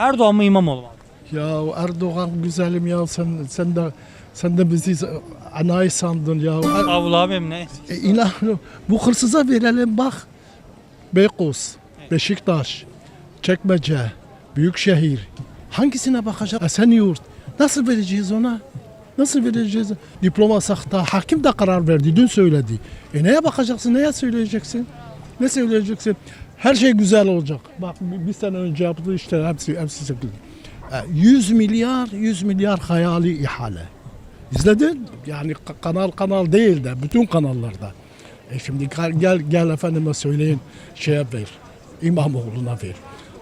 Erdoğan mı İmamoğlu mu? Ya Erdoğan güzelim ya sen sen de sen de bizi anayı sandın ya. Savul abim ne? E, inan bu hırsıza verelim bak. Beykoz, Beşiktaş, Çekmece, Büyükşehir. Hangisine bakacak? Esenyurt. Nasıl vereceğiz ona? Nasıl vereceğiz? Diploma sahta. Hakim de karar verdi. Dün söyledi. E neye bakacaksın? Neye söyleyeceksin? Ne söyleyeceksin? Her şey güzel olacak. Bak bir, sene önce yaptığı işte hepsi hepsi söküldü. E, 100 milyar 100 milyar hayali ihale. İzledin? Yani ka- kanal kanal değil de bütün kanallarda. E şimdi gel gel, efendime söyleyin şeye ver. İmamoğlu'na ver.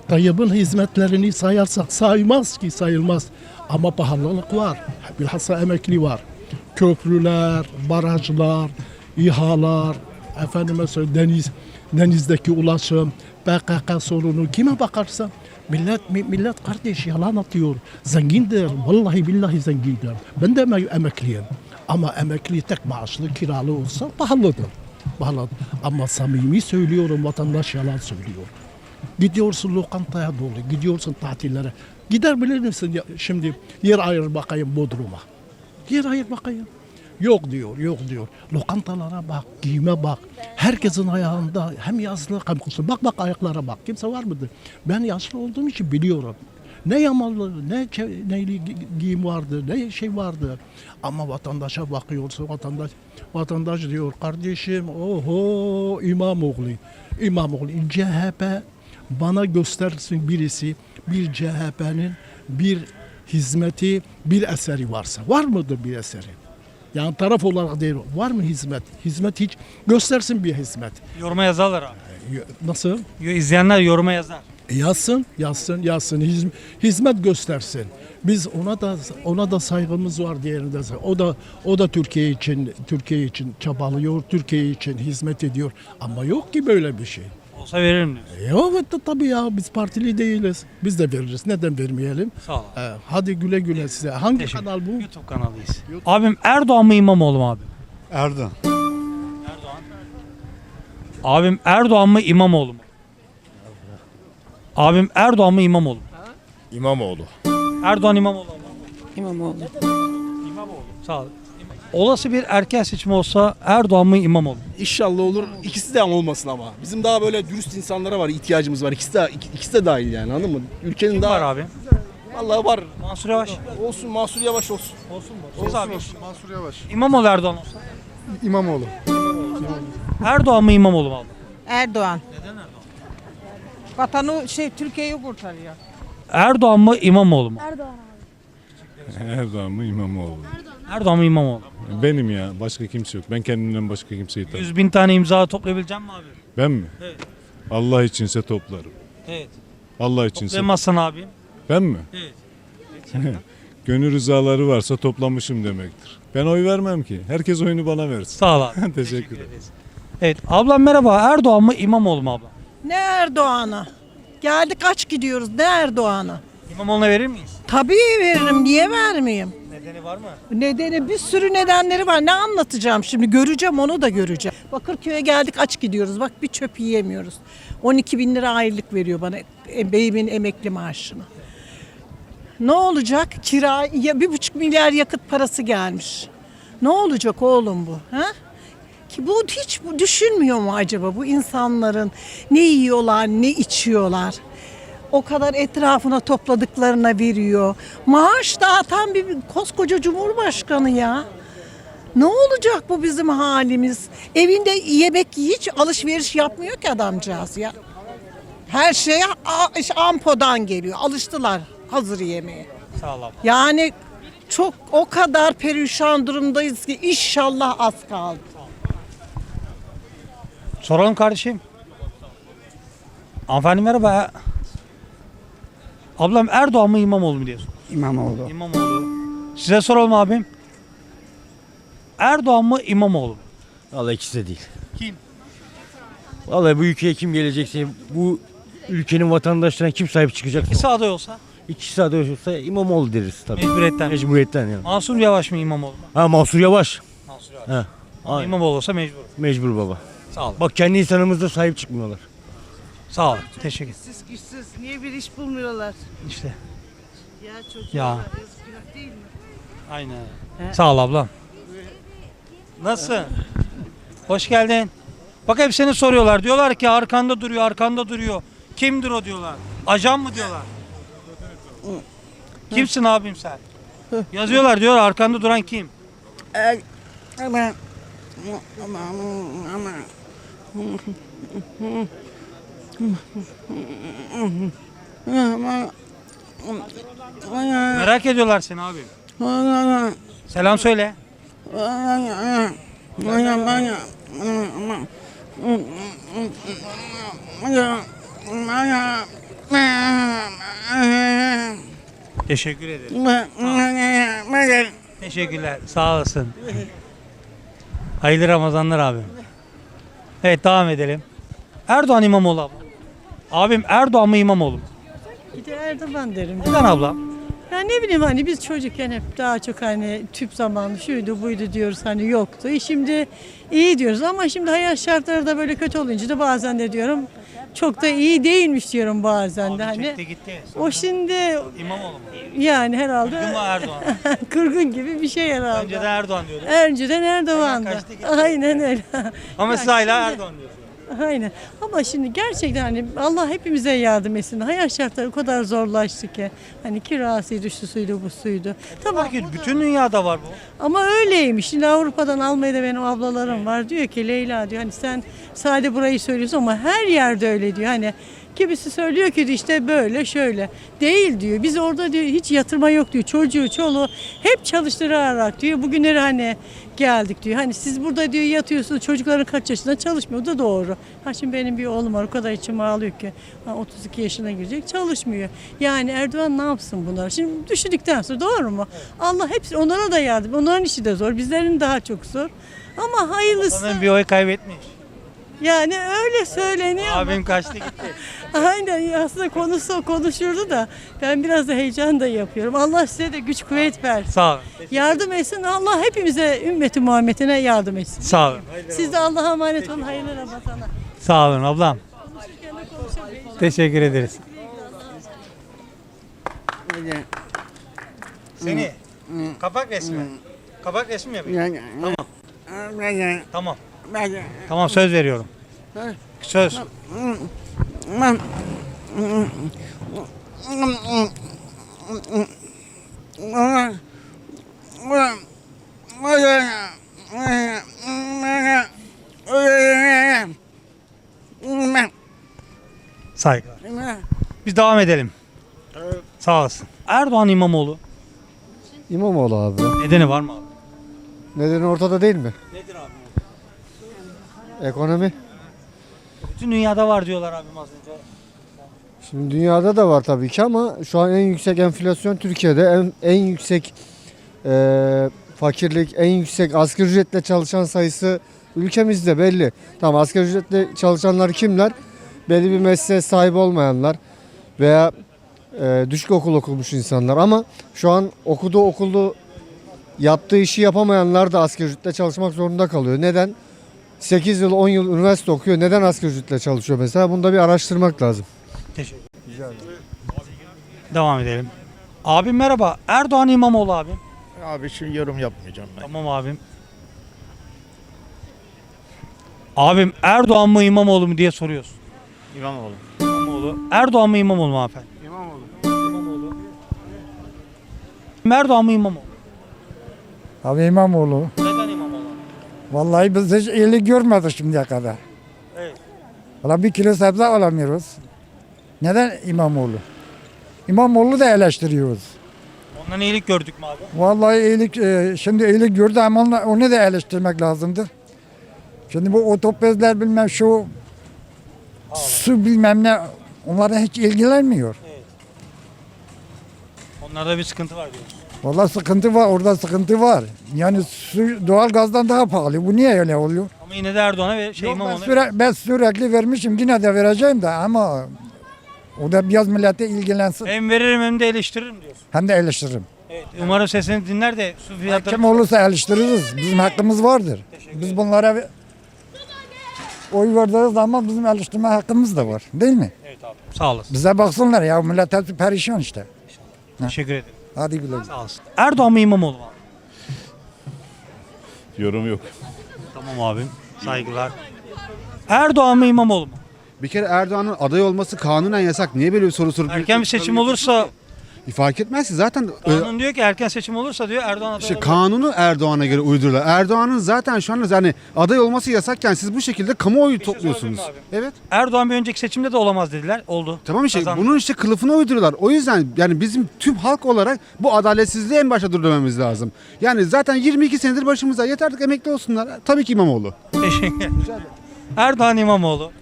Tayyip'in hizmetlerini sayarsak saymaz ki sayılmaz. Ama pahalılık var. Bilhassa emekli var. Köprüler, barajlar, İHA'lar, efendime söyle deniz, denizdeki ulaşım, PKK sorunu kime bakarsa millet mi- millet kardeş yalan atıyor. Zengindir. Vallahi billahi zengindir. Ben de eme- emekliyim. Ama emekli tek maaşlı kiralı olsa pahalıdır. Pahalı. Ama samimi söylüyorum vatandaş yalan söylüyor. Gidiyorsun lokantaya dolu, gidiyorsun tatillere. Gider bilir misin ya- şimdi yer ayır bakayım Bodrum'a. Yer ayır bakayım. Yok diyor, yok diyor. Lokantalara bak, giyime bak. Herkesin ayağında hem yazlı hem kışlı. Bak bak ayaklara bak. Kimse var mıdır? Ben yaşlı olduğum için biliyorum. Ne yamalı, ne neyli gi- giyim vardı, ne şey vardı. Ama vatandaşa bakıyorsun, vatandaş vatandaş diyor kardeşim, oho İmamoğlu. İmamoğlu, CHP bana göstersin birisi bir CHP'nin bir hizmeti, bir eseri varsa. Var mıdır bir eseri? Yani taraf olarak değil. Var mı hizmet? Hizmet hiç göstersin bir hizmet. Yoruma yazarlar abi. Nasıl? Yo- İzleyenler yoruma yazar. Yazsın, yazsın, yazsın. Hizm- hizmet göstersin. Biz ona da ona da saygımız var diğerinde. O da o da Türkiye için Türkiye için çabalıyor, Türkiye için hizmet ediyor. Ama yok ki böyle bir şey. Olsa veririm diyorsun. E evet de tabii ya biz partili değiliz. Biz de veririz. Neden vermeyelim? Sağ ol. abi. E, hadi güle güle size. Hangi Teşekkür kanal bu? YouTube kanalıyız. Abim Erdoğan mı İmamoğlu mu abi? Erdoğan. Erdoğan. Abim Erdoğan mı İmamoğlu mu? Abim Erdoğan mı İmamoğlu mu? İmamoğlu. Erdoğan İmamoğlu mu? İmamoğlu. İmamoğlu. Sağ ol. Olası bir erken seçim olsa Erdoğan mı İmamoğlu mu? İnşallah olur. İkisi de olmasın ama. Bizim daha böyle dürüst insanlara var, ihtiyacımız var. İkisi de ik- ikisi de dahil yani anladın mı? Ülkenin Kim daha var abi? Vallahi var. Mansur Yavaş. Olsun Mansur Yavaş olsun. Olsun mu? Siz abi. Mansur Yavaş. İmamoğlu Erdoğan olsa. İmamoğlu. Erdoğan mı İmamoğlu mu abi? Erdoğan. Neden Erdoğan? Vatanı şey Türkiye'yi kurtarıyor. Erdoğan mı İmamoğlu mu? Erdoğan mı İmamoğlu? Erdoğan mı İmamoğlu? Benim ya. Başka kimse yok. Ben kendimden başka kimseyi tanımıyorum. 100 bin tane imza toplayabilecek mi abi? Ben mi? Evet. Allah içinse toplarım. Evet. Allah içinse. Toplayamazsan abi. Ben mi? Evet. Gönül rızaları varsa toplamışım demektir. Ben oy vermem ki. Herkes oyunu bana versin. Sağ ol abi. Teşekkür ederim. ederiz. Evet. Ablam merhaba. Erdoğan mı İmamoğlu mu abla? Ne Erdoğan'a? Geldik aç gidiyoruz. Ne Erdoğan'a? İmamoğlu'na verir miyiz? Tabii veririm. Niye vermeyeyim? Nedeni var mı? Nedeni bir sürü nedenleri var. Ne anlatacağım şimdi? Göreceğim onu da göreceğim. Bakırköy'e geldik aç gidiyoruz. Bak bir çöp yiyemiyoruz. 12 bin lira aylık veriyor bana e, beyimin emekli maaşını. Ne olacak? Kira ya bir buçuk milyar yakıt parası gelmiş. Ne olacak oğlum bu? Ha? Ki bu hiç bu düşünmüyor mu acaba bu insanların ne yiyorlar, ne içiyorlar? O kadar etrafına topladıklarına veriyor. Maaş dağıtan bir koskoca cumhurbaşkanı ya. Ne olacak bu bizim halimiz? Evinde yemek hiç alışveriş yapmıyor ki adamcağız ya. Her şey ampodan geliyor. Alıştılar hazır yemeğe. Sağ ol. Yani çok o kadar perişan durumdayız ki inşallah az kaldı. Soralım kardeşim. Hanımefendi merhaba. Ablam Erdoğan mı İmamoğlu mu diyorsun? İmamoğlu. İmamoğlu. Size soralım abim. Erdoğan mı İmamoğlu mu? Vallahi ikisi de değil. Kim? Vallahi bu ülkeye kim gelecekse bu ülkenin vatandaşlarına kim sahip çıkacak? İkisi aday olsa İkisi aday olsa İmamoğlu deriz tabii. mecburiyetten. Mecburiyetten yani. Mansur Yavaş mı İmamoğlu mu? Ha Mansur Yavaş. Mansur Yavaş. Ha. Aynen. İmamoğlu olsa mecbur. Mecbur baba. Sağ ol. Bak kendi insanımızda sahip çıkmıyorlar. Sağ ol. Teşekkür İşsiz güçsüz. Niye bir iş bulmuyorlar? İşte. Ya çocuk Ya. yazık günah değil mi? Aynen. Sağ ol ablam. Nasıl? Hoş geldin. Bak hep seni soruyorlar. Diyorlar ki arkanda duruyor, arkanda duruyor. Kimdir o diyorlar. Ajan mı diyorlar. Kimsin abim sen? Yazıyorlar diyor arkanda duran kim? Ama ama ama ama Merak ediyorlar seni abi. Selam söyle. Teşekkür ederim. Teşekkürler. Sağ olasın. Hayırlı Ramazanlar abi. Evet devam edelim. Erdoğan İmamoğlu abla. Abim Erdoğan mı İmamoğlu mu? Bir de Erdoğan derim. Neden abla? Ya ne bileyim hani biz çocukken hep daha çok hani tüp zamanı şuydu buydu diyoruz hani yoktu. E şimdi iyi diyoruz ama şimdi hayat şartları da böyle kötü olunca da bazen de diyorum çok da iyi değilmiş diyorum bazen de Abi hani. çekti gitti. O şimdi İmamoğlu mu? yani herhalde Değil mi Erdoğan? kırgın gibi bir şey herhalde. Önceden Erdoğan diyordu. Önceden Erdoğan'dı. kaçtı gitti. Aynen öyle. Ama Ya siz hala şimdi- Erdoğan diyorsunuz. Aynen. Ama şimdi gerçekten hani Allah hepimize yardım etsin. Hayat şartları o kadar zorlaştı ki. Hani kirasıydı, şu suydu, bu suydu. Tamam. Belki bütün dünyada var bu. Ama öyleymiş. Şimdi Avrupa'dan Almanya'da benim ablalarım var. Diyor ki Leyla diyor hani sen sadece burayı söylüyorsun ama her yerde öyle diyor. Hani kimisi söylüyor ki işte böyle şöyle. Değil diyor. Biz orada diyor hiç yatırma yok diyor. Çocuğu, çoluğu hep çalıştırarak diyor. Bugünleri hani geldik diyor. Hani siz burada diyor yatıyorsunuz çocukların kaç yaşında çalışmıyor. O da doğru. Ha şimdi benim bir oğlum var o kadar içim ağlıyor ki. Ha, 32 yaşına girecek çalışmıyor. Yani Erdoğan ne yapsın bunlar? Şimdi düşündükten sonra doğru mu? Allah hepsi onlara da yardım. Onların işi de zor. Bizlerin daha çok zor. Ama hayırlısı. Sanırım bir oy kaybetmiş. Yani öyle söyleniyor. Abim kaçtı gitti. Aynen aslında konusu konuşurdu da ben biraz da heyecan da yapıyorum. Allah size de güç kuvvet versin. Sağ olun. Yardım etsin. Allah hepimize ümmeti Muhammed'ine yardım etsin. Sağ olun. Siz de Allah'a emanet olun. Hayırlı Ramazanlar. Sağ olun ablam. Teşekkür ederiz. Seni kapak resmi. Kapak resmi mi yapayım? Tamam. Tamam. Tamam söz veriyorum. Söz. Saygılar. Biz devam edelim. Sağ olasın. Erdoğan İmamoğlu. İmamoğlu abi. Nedeni var mı abi? Nedeni ortada değil mi? Nedir? Ekonomi. Bütün dünyada var diyorlar abim az önce. Şimdi dünyada da var tabii ki ama şu an en yüksek enflasyon Türkiye'de. En, en yüksek eee, fakirlik, en yüksek asgari ücretle çalışan sayısı ülkemizde belli. Tamam asgari ücretle çalışanlar kimler? Belli bir mesleğe sahip olmayanlar veya eee, düşük okul okumuş insanlar ama şu an okuduğu okulu yaptığı işi yapamayanlar da asgari ücretle çalışmak zorunda kalıyor. Neden? 8 yıl 10 yıl üniversite okuyor. Neden asgari ücretle çalışıyor mesela? Bunu da bir araştırmak lazım. Teşekkür Devam edelim. Abim merhaba. Erdoğan İmamoğlu abim. Abi şimdi yorum yapmayacağım ben. Tamam abim. Abim Erdoğan mı İmamoğlu mu diye soruyorsun. İmamoğlu. İmamoğlu. Erdoğan mı İmamoğlu mu efendim? İmamoğlu. İmamoğlu. Erdoğan mı İmamoğlu? Abi İmamoğlu? Vallahi biz hiç iyilik görmedik şimdiye kadar. Evet. Valla bir kilo sebze alamıyoruz. Neden İmamoğlu? İmamoğlu da eleştiriyoruz. Ondan iyilik gördük mü abi? Vallahi iyilik, e, şimdi iyilik gördü ama onu, onu da eleştirmek lazımdır. Şimdi bu otobüsler bilmem şu su bilmem ne onlara hiç ilgilenmiyor. Onlarda bir sıkıntı var diyorsun. Vallahi sıkıntı var, orada sıkıntı var. Yani su doğal gazdan daha pahalı. Bu niye öyle oluyor? Ama yine de Erdoğan'a ve şey Yok, ben, İmamoğlu'na süre, ben sürekli vermişim yine de vereceğim de ama o da biraz millete ilgilensin. hem veririm hem de eleştiririm diyorsun. Hem de eleştiririm. Evet. Umarım sesini dinler de su fiyatları... Kim olursa eleştiririz. Bizim hakkımız vardır. Biz bunlara oy verdiği zaman bizim eleştirme hakkımız da var. Değil mi? Sağ olasın. Bize baksınlar ya millet hepsi perişan işte. Teşekkür ederim. Hadi güle güle. Sağ. Erdoğan mı İmamoğlu mu? Yorum yok. Tamam abim. Saygılar. Erdoğan mı İmamoğlu mu? Bir kere Erdoğan'ın aday olması kanunen yasak. Niye böyle bir soru sorup Erken bir seçim olursa fark etmez ki zaten e, kanun diyor ki erken seçim olursa diyor Erdoğan aday işte kanunu Erdoğan'a göre uydururlar. Erdoğan'ın zaten şu anda yani aday olması yasakken siz bu şekilde kamuoyu topluyorsunuz. sorabilir miyim Evet. Erdoğan bir önceki seçimde de olamaz dediler. Oldu. Tamam işte Kazandı. bunun işte kılıfını uyduruyorlar. O yüzden yani bizim tüm halk olarak bu adaletsizliği en başta durdurmamız lazım. Yani zaten 22 senedir başımızda. Yeter artık emekli olsunlar. Tabii ki İmamoğlu. Teşekkür ederim. Erdoğan İmamoğlu.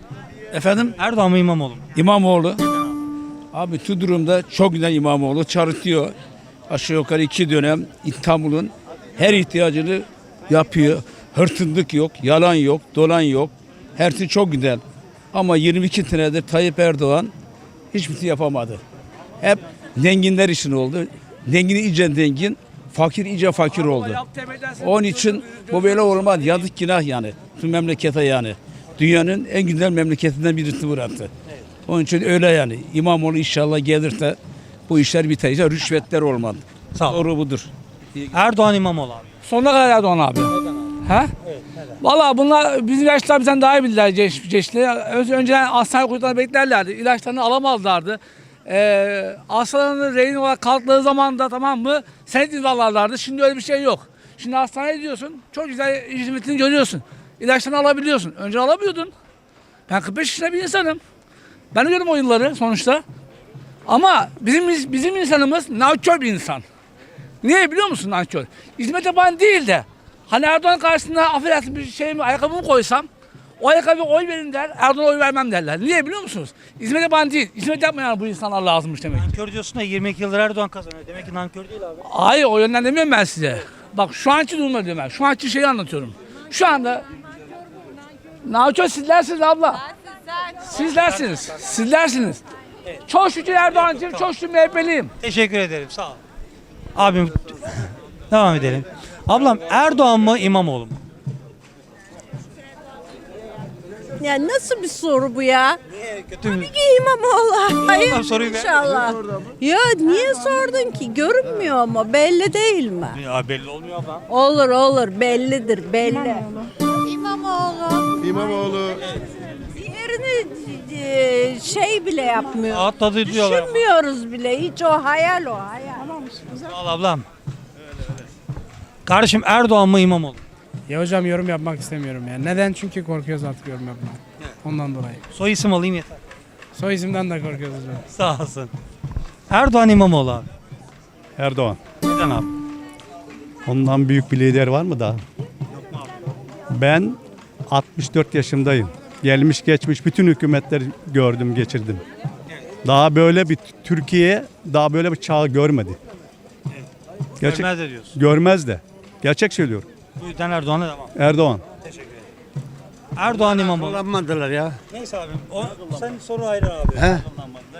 Efendim Erdoğan mı İmamoğlu mu? İmamoğlu. Abi şu durumda çok güzel İmamoğlu çarıtıyor. Aşağı yukarı iki dönem İstanbul'un her ihtiyacını yapıyor. Hırtınlık yok, yalan yok, dolan yok. Her şey çok güzel. Ama 22 senedir Tayyip Erdoğan hiçbir şey yapamadı. Hep zenginler için oldu. Zengin iyice zengin, fakir iyice fakir oldu. Onun için bu böyle olmaz. Yazık günah yani. Tüm memlekete yani. Dünyanın en güzel memleketinden birisi burası. Onun için öyle yani. İmamoğlu inşallah gelirse bu işler bitecek. Rüşvetler olmaz. Sağ ol. Doğru budur. Erdoğan İmamoğlu abi. Sonuna kadar Erdoğan abi. He? Valla bunlar bizim yaşlılar bizden daha iyi bilirler geç, geçti. Önceden hastane kuyruğunda beklerlerdi. İlaçlarını alamazlardı. Ee, hastalarının rehin olarak kalktığı zaman da tamam mı senet imzalarlardı. Şimdi öyle bir şey yok. Şimdi hastaneye gidiyorsun. Çok güzel hizmetini görüyorsun. İlaçlarını alabiliyorsun. Önce alamıyordun. Ben 45 yaşında bir insanım. Ben biliyorum o yılları sonuçta. Ama bizim bizim insanımız nankör bir insan. Niye biliyor musun nankör? Hizmet yapan değil de hani Erdoğan karşısında affedersin bir şey mi ayakkabımı koysam o ayakkabı oy verin der Erdoğan'a oy vermem derler. Niye biliyor musunuz? Hizmet yapan değil. Hizmet yapmayan bu insanlar lazımmış demek. Nankör diyorsun da 22 yıldır Erdoğan kazanıyor. Demek ki nankör değil abi. Hayır o yönden demiyorum ben size. Bak şu anki durumda diyorum ben. Şu anki şeyi anlatıyorum. Şu anda Nankör sizlersiniz abla. Sizlersiniz. Sizlersiniz. Çok şükür Erdoğan'cığım, çok şükür MHP'liyim. Teşekkür ederim. Sağ ol. Abim devam edelim. Ablam Erdoğan mı İmamoğlu mu? Ya nasıl bir soru bu ya? Kötü mü? İmamoğlu. Hayır soruyu ben- inşallah. Ya niye sordun ki? Görünmüyor mu? Belli değil mi? Ya belli olmuyor ablam. Olur olur bellidir belli. İmamoğlu. İmamoğlu. E, şey bile yapmıyor. Atladı diyorlar. ama. Düşünmüyoruz bile. Hiç o hayal o hayal. Sağ ol ablam. Kardeşim Erdoğan mı İmamoğlu? mu? Ya hocam yorum yapmak istemiyorum yani. Neden? Çünkü korkuyoruz artık yorum yapmak. Ondan dolayı. Soy isim alayım yeter. Soy isimden de korkuyoruz hocam. Sağ olsun. Erdoğan İmamoğlu abi. Erdoğan. Neden abi? Ondan büyük bir lider var mı daha? Ben 64 yaşındayım. Gelmiş geçmiş bütün hükümetleri gördüm, geçirdim. Daha böyle bir Türkiye daha böyle bir çağ görmedi. Gerçek Görmez de diyorsun. görmez de. Gerçek söylüyorum. Bu yüzden Erdoğan'a devam. Erdoğan. Erdoğan İmamoğlu. Kullanmadılar ya. Neyse abim. O, sen soru ayrı abi. He.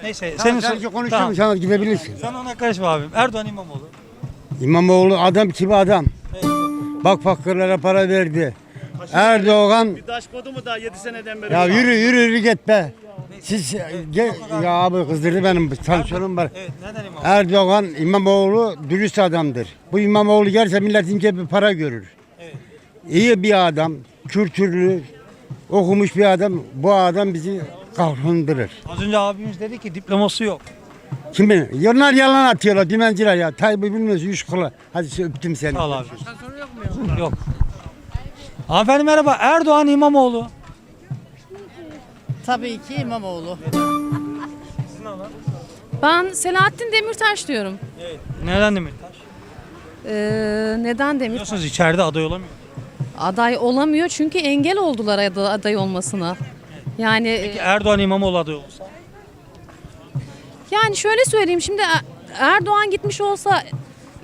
Neyse senin Sen sor- konuşuyorum Tamam. sen gidebilirsin. Sen ona karışma abim. Erdoğan İmamoğlu. İmamoğlu adam gibi adam. Bak fakirlere para verdi. Erdoğan Daş kodu mu daha 7 seneden beri? ya yürü yürü yürü git be. Siz gel, ya abi kızdırdı benim tansiyonum var. Evet neden İmamoğlu? Erdoğan İmamoğlu dürüst adamdır. Bu İmamoğlu gelse milletin cebi para görür. İyi bir adam, kültürlü, okumuş bir adam. Bu adam bizi kalkındırır. Az önce abimiz dedi ki diploması yok. Kim bilir? Onlar yalan atıyorlar, dümenciler ya. Tayyip'i bilmiyorsun, üç kula. Hadi öptüm seni. Sağ ol abi. Yok. Hanımefendi merhaba. Erdoğan İmamoğlu. Tabii ki İmamoğlu. Ben Selahattin Demirtaş diyorum. Neden Demirtaş? Ee, neden Demirtaş? Biliyorsunuz içeride aday olamıyor. Aday olamıyor çünkü engel oldular aday, aday olmasına. Yani Peki Erdoğan İmamoğlu aday olsa? yani şöyle söyleyeyim şimdi Er- Erdoğan gitmiş olsa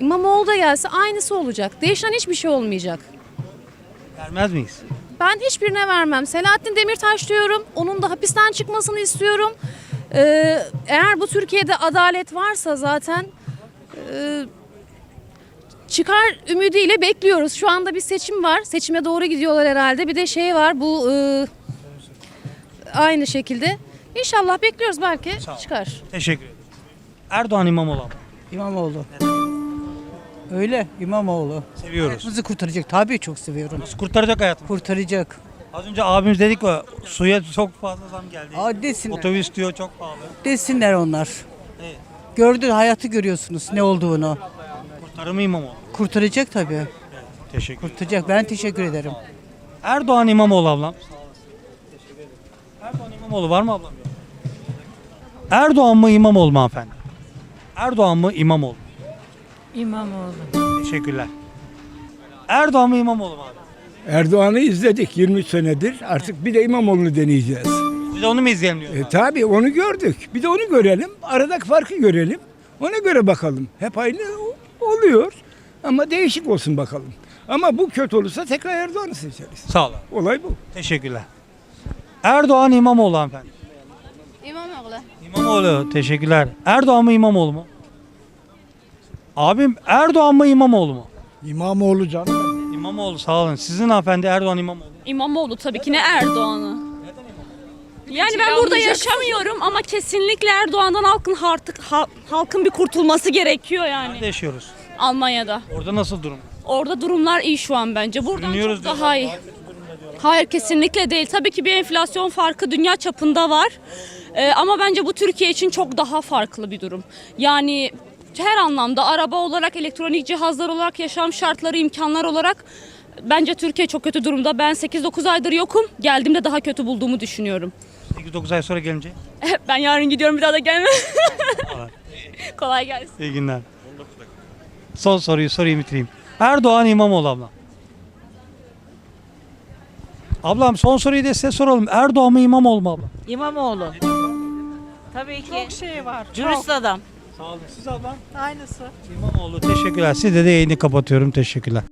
İmamoğlu da gelse aynısı olacak. Değişen hiçbir şey olmayacak. Vermez miyiz? Ben hiçbirine vermem. Selahattin Demirtaş diyorum. Onun da hapisten çıkmasını istiyorum. Ee, eğer bu Türkiye'de adalet varsa zaten e, çıkar ümidiyle bekliyoruz. Şu anda bir seçim var. Seçime doğru gidiyorlar herhalde. Bir de şey var bu e, aynı şekilde. İnşallah bekliyoruz belki çıkar. Teşekkür ederim. Erdoğan İmamoğlu. İmamoğlu. Öyle İmamoğlu. Seviyoruz. Hayatımızı kurtaracak. Tabii çok seviyorum. Nasıl kurtaracak hayatımı? Kurtaracak. Az önce abimiz dedik ya suya çok fazla zam geldi. Aa, desinler. Otobüs diyor çok pahalı. Desinler onlar. Evet. Gördü hayatı görüyorsunuz ne olduğunu. Kurtarır mı İmamoğlu? Kurtaracak tabii. Teşekkür ederim. Kurtaracak. Ben teşekkür ederim. Erdoğan İmamoğlu ablam. Erdoğan İmamoğlu var mı ablam? Erdoğan mı İmamoğlu mu hanımefendi? Erdoğan mı İmamoğlu? İmamoğlu. Teşekkürler. Erdoğan mı İmamoğlu mu abi? Erdoğan'ı izledik 23 senedir. Artık bir de İmamoğlu'nu deneyeceğiz. Biz de onu mu izleyelim diyoruz? E, tabii onu gördük. Bir de onu görelim. Aradaki farkı görelim. Ona göre bakalım. Hep aynı o- oluyor. Ama değişik olsun bakalım. Ama bu kötü olursa tekrar Erdoğan'ı seçeriz. Sağ olun. Olay bu. Teşekkürler. Erdoğan İmamoğlu hanımefendi. İmamoğlu. İmamoğlu teşekkürler. Erdoğan mı İmamoğlu mu? Abim Erdoğan mı İmamoğlu mu? İmamoğlu canım. İmamoğlu sağ olun. Sizin hanımefendi Erdoğan İmamoğlu. İmamoğlu tabii ki ne Erdoğan'ı. Yani ben burada yaşamıyorum ama kesinlikle Erdoğan'dan halkın artık halkın bir kurtulması gerekiyor yani Nerede yaşıyoruz? Almanya'da. Orada nasıl durum? Orada durumlar iyi şu an bence. Buradan Sürünüyoruz çok daha iyi. Hayır kesinlikle değil. Tabii ki bir enflasyon farkı dünya çapında var. Ee, ama bence bu Türkiye için çok daha farklı bir durum. Yani her anlamda araba olarak, elektronik cihazlar olarak, yaşam şartları, imkanlar olarak bence Türkiye çok kötü durumda. Ben 8-9 aydır yokum. Geldiğimde daha kötü bulduğumu düşünüyorum. 8-9 ay sonra gelince. ben yarın gidiyorum bir daha da gelmem. Kolay gelsin. İyi günler. Son soruyu sorayım bitireyim. Erdoğan İmamoğlu ablam. Ablam son soruyu da size soralım. Erdoğan mı İmamoğlu mu ablam? İmamoğlu. Tabii ki. Çok şey var. Dürüst adam. Sağ olun. Siz ablam? Aynısı. İmamoğlu teşekkürler. Size de yayını kapatıyorum. Teşekkürler.